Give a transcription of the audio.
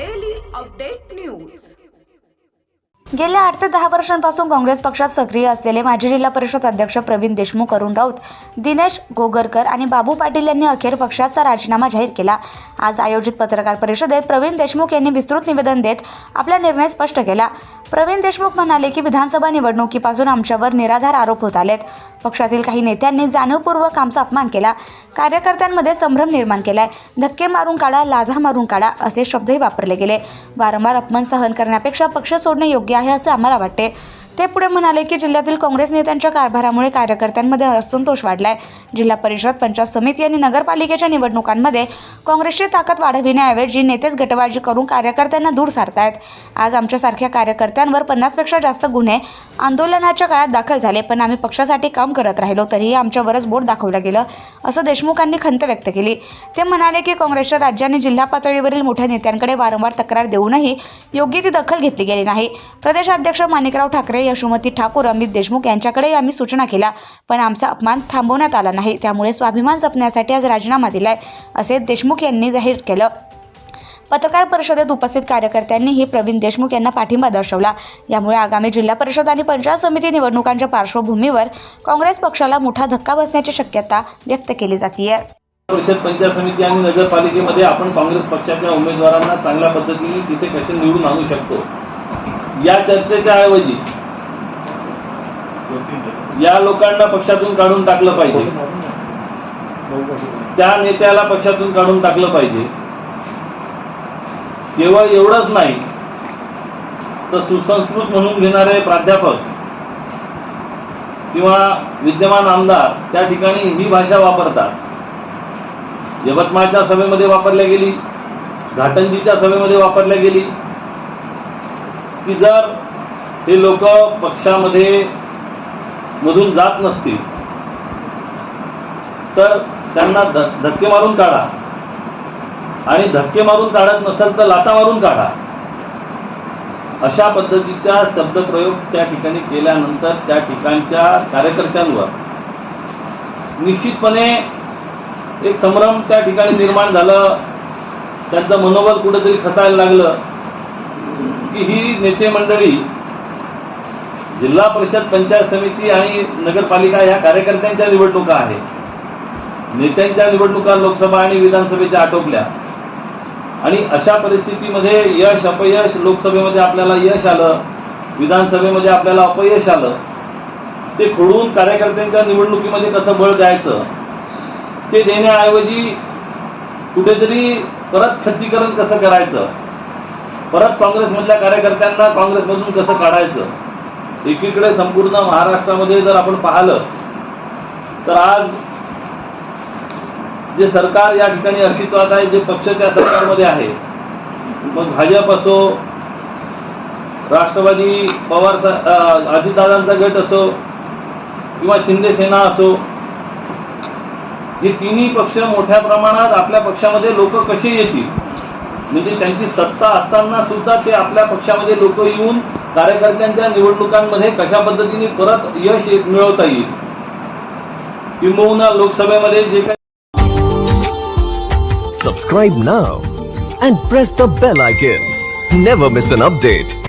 daily update news. गेल्या आठ ते दहा वर्षांपासून काँग्रेस पक्षात सक्रिय असलेले माजी जिल्हा परिषद अध्यक्ष प्रवीण देशमुख अरुण राऊत दिनेश गोगरकर आणि बाबू पाटील यांनी अखेर पक्षाचा राजीनामा जाहीर केला. आज आयोजित पत्रकार परिषदेत प्रवीण देशमुख यांनी विस्तृत निवेदन देत आपला निर्णय स्पष्ट केला. प्रवीण देशमुख म्हणाले की विधानसभा निवडणुकीपासून आमच्यावर निराधार आरोप होत आलेत. पक्षातील काही नेत्यांनी जाणीवपूर्वक आमचा अपमान केला. कार्यकर्त्यांमध्ये संभ्रम निर्माण केलाय. धक्के मारून काढा लाधा मारून काढा असे शब्दही वापरले गेले. वारंवार अपमान सहन करण्यापेक्षा पक्ष सोडणे योग्य आहे असं आम्हाला वाटते ते पुढे म्हणाले की जिल्ह्यातील काँग्रेस नेत्यांच्या कारभारामुळे कार्यकर्त्यांमध्ये असंतोष वाढलाय. जिल्हा परिषद पंचायत समिती आणि नगरपालिकेच्या निवडणुकांमध्ये काँग्रेसची ताकद वाढविण्याऐवजी नेतेच गटबाजी करून कार्यकर्त्यांना दूर सारतायत. आज आमच्यासारख्या कार्यकर्त्यांवर पन्नासपेक्षा जास्त गुन्हे आंदोलनाच्या काळात दाखल झाले पण आम्ही पक्षासाठी काम करत राहिलो तरीही आमच्यावरच बोट दाखवलं गेलं असं देशमुखांनी खंत व्यक्त केली. ते म्हणाले की काँग्रेसच्या राज्य आणि जिल्हा पातळीवरील मोठ्या नेत्यांकडे वारंवार तक्रार देऊनही योग्य ती दखल घेतली गेली नाही. प्रदेशाध्यक्ष माणिकराव ठाकरे यशोमती ठाकूर अमित देशमुख यांच्याकडे आम्ही सूचना केल्या. पण आमचा अपमान थांबवण्यात आला नाही. त्यामुळे स्वाभिमान जपण्यासाठी आज राजीनामा दिलाय असे देशमुख यांनी जाहीर केलं. पत्रकार परिषदेत उपस्थित कार्यकर्त्यांनीही प्रवीण देशमुख यांना पाठिंबा दर्शवला. यामुळे आगामी जिल्हा परिषद आणि पंचायत समिती निवडणुकांच्या पार्श्वभूमीवर काँग्रेस पक्षाला मोठा धक्का बसण्याची शक्यता व्यक्त केली जाते परिषद पंचायत समिती आणि नगरपालिकेमध्ये आपण काँग्रेस पक्षाच्या उमेदवारांना चांगल्या पद्धतीने तिथे कसे निवडून आणू शकतो? या चर्चेच्या ऐवजी या लोकांना पक्षातून काढून टाकलं पाहिजे. त्या नेत्याला पक्षातून काढून टाकलं पाहिजे. केवळ एवढंच नाही तर सुसंस्कृत म्हणून घेणारे प्राध्यापक किंवा विद्यमान आमदार त्या ठिकाणी ही भाषा वापरतात. यवतमाळच्या सभेमध्ये वापरल्या गेली घाटंजीच्या सभेमध्ये वापरल्या गेली. की जर हे लोक पक्षामध्ये मधून जात नसतील. तर त्यांना ध धक्के मारून काढा. आणि धक्के मारून काढत नसेल तर लाता मारून काढा. अशा पद्धतीचा शब्दप्रयोग त्या ठिकाणी केल्यानंतर त्या ठिकाणच्या कार्यकर्त्यांवर निश्चितपणे एक संभ्रम त्या ठिकाणी निर्माण झालं. त्यांचं मनोबल कुठेतरी खसायला लागलं. की ही नेते मंडळी जिल्हा परिषद पंचायत समिती आणि नगरपालिका ह्या कार्यकर्त्यांच्या निवडणुका आहेत. नेत्यांच्या निवडणुका लोकसभा आणि विधानसभेच्या आटोपल्या. आणि अशा परिस्थितीमध्ये यश अपयश लोकसभेमध्ये आपल्याला यश आलं विधानसभेमध्ये आपल्याला अपयश आलं ते खोडून कार्यकर्त्यांच्या निवडणुकीमध्ये कसं बळ द्यायचं ते देण्याऐवजी कुठेतरी परत खच्चीकरण कसं करायचं परत काँग्रेसमधल्या कार्यकर्त्यांना काँग्रेसमधून कसं काढायचं एकीकडे संपूर्ण महाराष्ट्रामध्ये जर आपण पाहिलं तर आज जे सरकार या ठिकाणी अस्तित्वात आहे जे पक्ष त्या सरकारमध्ये आहे मग भाजप असो राष्ट्रवादी पवार अजितदादांचा गट असो किंवा शिंदे सेना असो हे तिन्ही पक्ष मोठ्या प्रमाणात आपल्या पक्षामध्ये लोक कसे येतील? म्हणजे त्यांची सत्ता असताना सुद्धा ते आपल्या पक्षामध्ये लोक येऊन कार्यकर्त्यांच्या निवडणुकांमध्ये कशा पद्धतीने परत यश मिळवता येईल? किंबहुना लोकसभेमध्ये जे काही subscribe now and press the bell icon never miss an update